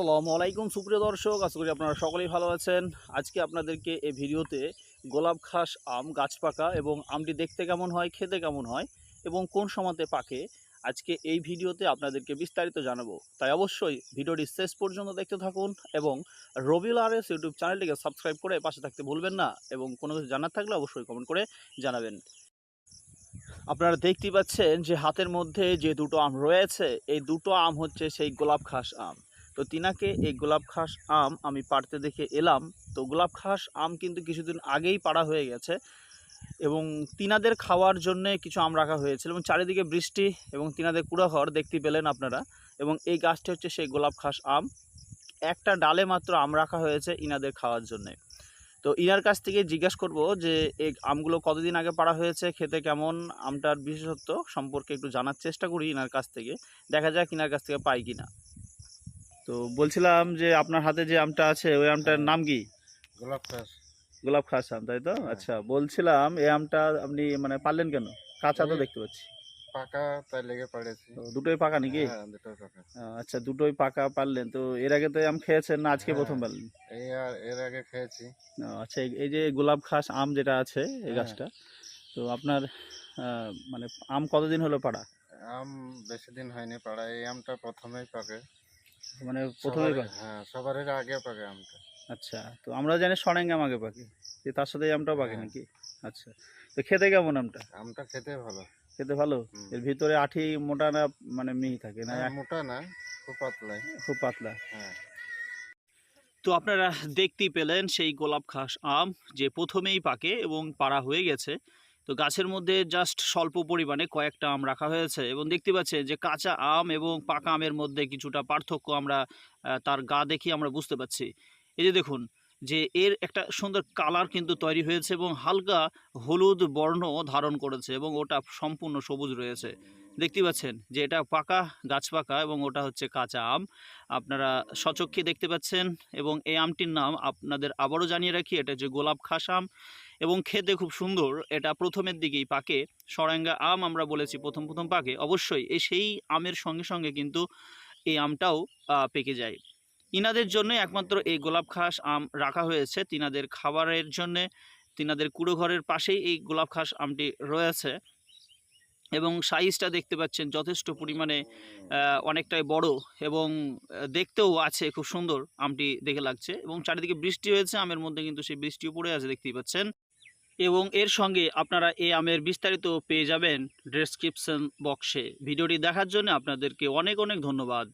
আসসালামু আলাইকুম। সুপ্রিয় দর্শক, আশা করি আপনারা সকলেই ভালো আছেন। আজকে আপনাদেরকে এই ভিডিওতে গোলাপ ঘাস, আম, গাছ পাকা এবং আমটি দেখতে কেমন হয়, খেতে কেমন হয় এবং কোন সময়তে পাকে, আজকে এই ভিডিওতে আপনাদেরকে বিস্তারিত জানাব। তাই অবশ্যই ভিডিওটি শেষ পর্যন্ত দেখতে থাকুন এবং রবিউল আর এস ইউটিউব চ্যানেলটিকে সাবস্ক্রাইব করে পাশে থাকতে ভুলবেন না এবং কোনো কিছু জানার থাকলে অবশ্যই কমেন্ট করে জানাবেন। আপনারা দেখতেই পাচ্ছেন যে হাতের মধ্যে যে দুটো আম রয়েছে, এই দুটো আম হচ্ছে সেই গোলাপ ঘাস আম। তো তিনাকে এই গোলাপ ঘাস আম আমি পাড়তে দেখে এলাম। তো গোলাপ ঘাস আম কিন্তু কিছুদিন আগেই পাড়া হয়ে গেছে এবং তিনাদের খাওয়ার জন্য কিছু আম রাখা হয়েছিল এবং চারিদিকে বৃষ্টি এবং তিনাদের কুড়াঘর দেখতে পেলেন আপনারা এবং এই গাছটি হচ্ছে সেই গোলাপ ঘাস আম। একটা ডালে মাত্র আম রাখা হয়েছে ইনাদের খাওয়ার জন্যে। তো ইনার কাছ থেকে জিজ্ঞেস করব যে এই আমগুলো কতদিন আগে পাড়া হয়েছে, খেতে কেমন, আমটার বিশেষত্ব সম্পর্কে একটু জানার চেষ্টা করি ইনার কাছ থেকে। দেখা যাক ইনার কাছ থেকে পাই কিনা। তো বলছিলাম যে আপনার হাতে যে আমটা আছে ওই আমটার নাম কি? গোলাপ খাস। গোলাপ খাস আম তাই তো? হ্যাঁ। আচ্ছা বলছিলাম এই আমটা আপনি মানে পারলেন কেন? কাঁচা তো দেখতে পাচ্ছি। পাকা তাই লেগে পড়েছি। দুটোই পাকা নাকি? হ্যাঁ পাকা। আচ্ছা দুটোই পাকা পারলেন। তো এর আগে তো আম খেয়েছেন না আজকে হ্যাঁ। প্রথম পারলেন? এর আগে খেয়েছি। আচ্ছা এই- যে গোলাপ আম যেটা আছে এই হ্যাঁ। গাছটা তো আপনার মানে আম কতদিন হলো পাড়া? আম বেশি দিন হয়নি পাড়া এই আমটা প্রথমেই পাকে। মানে প্রথমেই পাকে হ্যাঁ সবারই আগে পাকে আমটা। আচ্ছা তো আমরা জানি সরেঙ্গা আম আগে পাকে যে তার সাথে আমটাও পাকে হ্যাঁ। নাকি? আচ্ছা তো খেতে কেমন আমটা? আমটা খেতে ভালো। খেতে ভালো? এর ভিতরে আঠি মোটা না মানে মিহি থাকে না? হ্যাঁ, মোটা না খুব পাতলাই। খুব পাতলা। হ্যাঁ। তো আপনারা দেখতেই পেলেন সেই গোলাপ খাস আম যে প্রথমেই পাকে এবং পাড়া হয়ে গেছে। তো গাছের মধ্যে জাস্ট স্বল্প পরিমাণে কয়েকটা আম রাখা হয়েছে এবং দেখতে পাচ্ছেন যে কাঁচা আম এবং পাকা আমের মধ্যে কিছুটা পার্থক্য আমরা তার গা দেখি আমরা বুঝতে পারছি। এই যে দেখুন, যে এর একটা সুন্দর কালার কিন্তু তৈরি হয়েছে এবং হালকা হলুদ বর্ণ ধারণ করেছে এবং ওটা সম্পূর্ণ সবুজ রয়েছে। দেখতে পাচ্ছেন যে এটা পাকা, গাছ পাকা এবং ওটা হচ্ছে কাঁচা আম। আপনারা সচক্ষে দেখতে পাচ্ছেন এবং এই আমটির নাম আপনাদের আবারও জানিয়ে রাখি, এটা যে গোলাপ খাস আম। এবং খেতে খুব সুন্দর। এটা প্রথমের দিকেই পাকে। সরাঙ্গা আম আমরা বলেছি প্রথম প্রথম পাকে। অবশ্যই এই সেই আমের সঙ্গে সঙ্গে কিন্তু এই আমটাও পেকে যায়। ইনাদের জন্য একমাত্র এই গোলাপ খাস আম রাখা হয়েছে। তিনাদের খাবারের জন্যে, তিনাদের কুড়ো ঘরের পাশেই এই গোলাপ খাস আমটি রয়েছে। এবং সাইজটা দেখতে পাচ্ছেন যথেষ্ট পরিমাণে অনেকটাই বড় এবং দেখতেও আছে খুব সুন্দর আমটি দেখে লাগছে। এবং চারিদিকে বৃষ্টি হয়েছে, আমের মধ্যে কিন্তু সেই বৃষ্টিও পড়ে আছে, দেখতেই পাচ্ছেন। এবং এর সঙ্গে আপনারা এই আমের বিস্তারিত পেয়ে যাবেন ডেসক্রিপশন বক্সে ভিডিওটি দেখার জন্য আপনাদেরকে অনেক অনেক ধন্যবাদ।